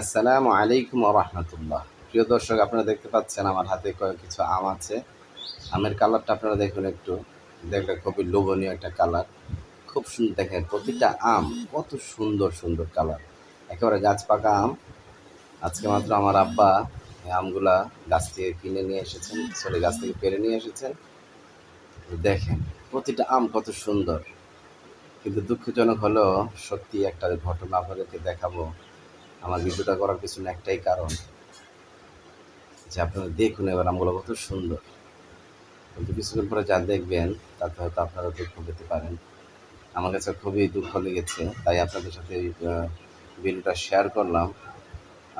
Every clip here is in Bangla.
আসসালামু আলাইকুম রহমতুল্লাহ। প্রিয় দর্শক, আপনারা দেখতে পাচ্ছেন আমার হাতে কয়েক কিছু আম আছে। আমের কালারটা আপনারা দেখুন একটু। দেখলে খুবই লোভনীয় একটা কালার। খুব সুন্দর দেখেন, প্রতিটা আম কত সুন্দর সুন্দর কালার। একেবারে গাছ পাকা আম। আজকে মাত্র আমার আব্বা আমগুলা গাছ থেকে কিনে নিয়ে এসেছেন সরি গাছ থেকে পেরে নিয়ে এসেছেন। দেখেন, প্রতিটা আম কত সুন্দর। কিন্তু দুঃখজনক হলো, সত্যি একটা ঘটনা আপনাদেরকে দেখাবো। আমার ভিডিওটা করার পিছনে একটাই কারণ যে আপনারা দেখুন এবার আমগুলো কত সুন্দর। কিন্তু কিছুদিন পরে যা দেখবেন, তাতে হয়তো আপনারা দুঃখ পেতে পারেন। আমার কাছে খুবই দুঃখ লেগেছে, তাই আপনাদের সাথে ভিডিওটা শেয়ার করলাম।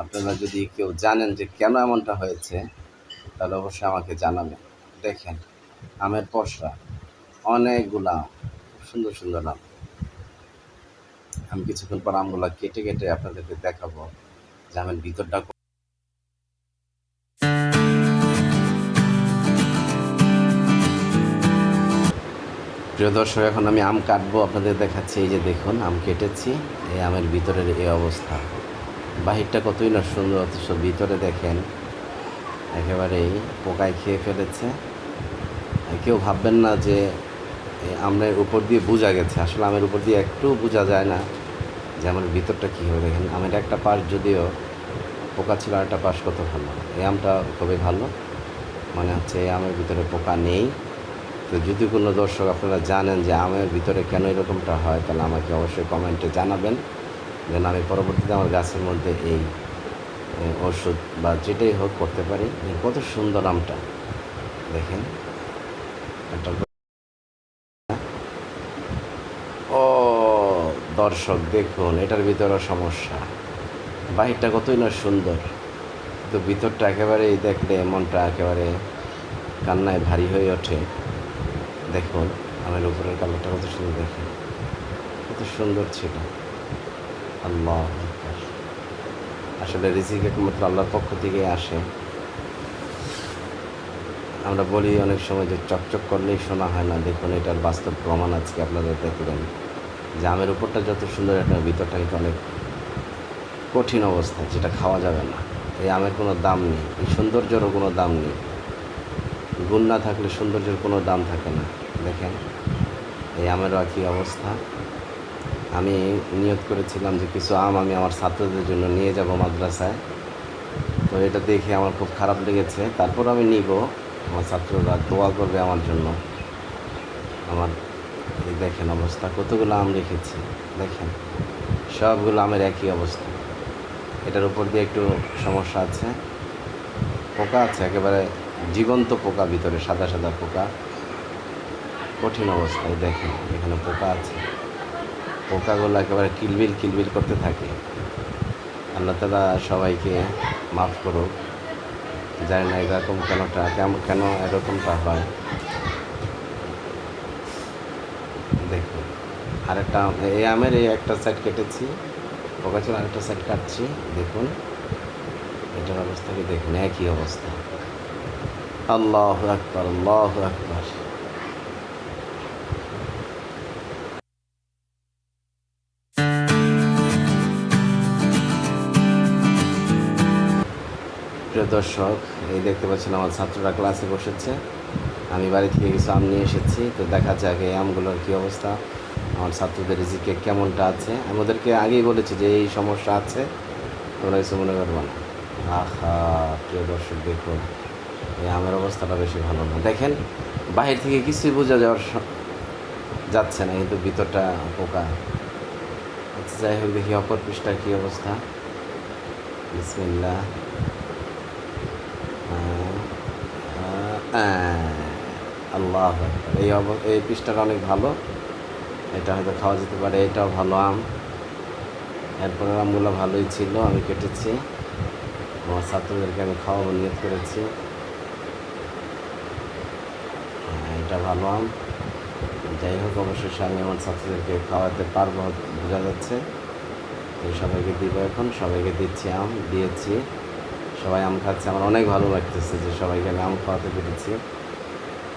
আপনারা যদি কেউ জানেন যে কেন এমনটা হয়েছে, তাহলে অবশ্যই আমাকে জানাবেন। দেখেন, আমের পশরা অনেকগুলা খুব সুন্দর সুন্দর আম। আমি কিছুক্ষণ পর আমগুলো কেটে কেটে আপনাদেরকে দেখাবো। যে আমের ভিতরটা প্রিয় দর্শক, এখন আমি আম কাটবো, আপনাদের দেখাচ্ছি। এই যে দেখুন, আম কেটেছি। এই আমের ভিতরের এই অবস্থা। বাহিরটা কতই না সুন্দর, অথচ ভিতরে দেখেন, একেবারেই পোকায় খেয়ে ফেলেছে। কেউ ভাববেন না যে আমের উপর দিয়ে বোঝা গেছে। আসলে আমের উপর দিয়ে একটু বোঝা যায় না যে আমার ভিতরটা কী হবে। দেখেন, আমের একটা পাশ যদিও পোকা ছিল একটা পাশ কত ভালো। এই আমটা খুবই ভালো। মানে হচ্ছে এই আমের ভিতরে পোকা নেই। তো যদি কোনো দর্শক আপনারা জানেন যে আমের ভিতরে কেন এরকমটা হয়, তাহলে আমাকে অবশ্যই কমেন্টে জানাবেন। যেন আমি পরবর্তীতে আমার গাছের মধ্যে এই ওষুধ বা যেটাই হোক করতে পারি। কত সুন্দর আমটা। দেখেন, একটা দর্শক, দেখুন, এটার ভিতরে সমস্যা। বাহিরটা কতই না সুন্দর। কিন্তু ভিতরটা একেবারেই দেখলে মনটা একেবারে কান্নায় ভারী হয়ে ওঠে। দেখুন, আমার উপরের কালারটা কত সুন্দর দেখুন। কত সুন্দর ছিল। আল্লাহ আসলে রিজিক একমাত্র আল্লাহর পক্ষ থেকে আসে। আমরা বলি অনেক সময় যে চকচক করলেই শোনা হয় না। দেখুন, এটার বাস্তব প্রমাণ আজকে আপনাদের দেখবেন। যে আমের উপরটা যত সুন্দর একটা, ভিতরটা কিন্তু অনেক কঠিন অবস্থা, যেটা খাওয়া যাবে না। এই আমের কোনো দাম নেই, এই সৌন্দর্যেরও কোনো দাম নেই। গুণ না থাকলে সৌন্দর্যের কোনো দাম থাকে না। দেখেন, এই আমেরও একই অবস্থা। আমি নিয়ত করেছিলাম যে কিছু আম আমি আমার ছাত্রদের জন্য নিয়ে যাব মাদ্রাসায়। তো এটা দেখে আমার খুব খারাপ লেগেছে। তারপর আমি নিব। আমার ছাত্ররা দোয়া করবে আমার জন্য। আমার এই দেখেন অবস্থা, কতগুলো আম রেখেছি, দেখেন, সবগুলো আমের একই অবস্থা। এটার উপর দিয়ে একটু সমস্যা আছে, পোকা আছে, একেবারে জীবন্ত পোকা ভিতরে, সাদা সাদা পোকা। কঠিন অবস্থায়, দেখেন, এখানে পোকা আছে। পোকাগুলো একেবারে কিলবিল কিলবিল করতে থাকে। আল্লাহ তালা সবাইকে মাফ করুক। জানি না এরকম কেনটা কেন এরকমটা হয় দেখুন আরেকটা আম- এই আমের এই একটা সাইড কেটেছি। পোকা ছিল আরেকটা সাইড কাটছি, দেখুন। এটার অবস্থাকে দেখুন, একই অবস্থা। আল্লাহ আকবর আল্লাহ আকবর। প্রিয় দর্শক, এই দেখতে পাচ্ছেন আমার ছাত্ররা ক্লাসে বসেছে। আমি বাড়ি থেকে কিছু আম নিয়ে এসেছি, তো দেখা যাক এই আমগুলোর কী অবস্থা। আমার ছাত্রদের রিজিকে কেমনটা আছে? আমি ওদেরকে আগেই বলেছি যে এই সমস্যা আছে, তোমরা কিছু মনে করব না। আহা, প্রিয় দর্শক, দেখুন এই আমের অবস্থাটা বেশি ভালো না। দেখেন, বাহির থেকে কিছুই বোঝা যাওয়ার যাচ্ছে না কিন্তু ভিতরটা পোকা। আচ্ছা যাই হোক, দেখি অপর পৃষ্ঠার কী অবস্থা। বিসমিল্লা আল্লাহ এই অব এই পৃষ্ঠাটা অনেক ভালো। এটা হয়তো খাওয়া যেতে পারে এটাও ভালো আম। এরপরে আমগুলো ভালোই ছিল আমি কেটেছি। আমার ছাত্রদেরকে আমি খাওয়াবো নিয়ত করেছি। হ্যাঁ, এটা ভালো আম। যাই হোক অবশ্যই আমি আমার ছাত্রদেরকে খাওয়াতে পারব বোঝা যাচ্ছে। তো সবাইকে দিব এখন সবাইকে দিচ্ছি আম দিয়েছি। সবাই আম খাচ্ছে আমার অনেক ভালো লাগতেছে যে সবাইকে আমি আম খাওয়াতে পেরেছি।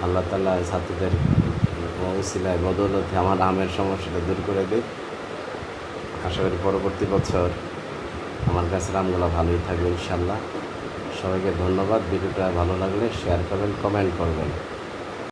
আল্লাহ তাল্লাহ ছাত্রদের উসিলায় বদৌলতে আমার আমের সমস্যাটা দূর করে দিই আশা করি পরবর্তী বছর আমার কাছে আমগুলো ভালোই থাকবে ইনশাল্লাহ। সবাইকে ধন্যবাদ। ভিডিওটা ভালো লাগলে শেয়ার করবেন কমেন্ট করবেন।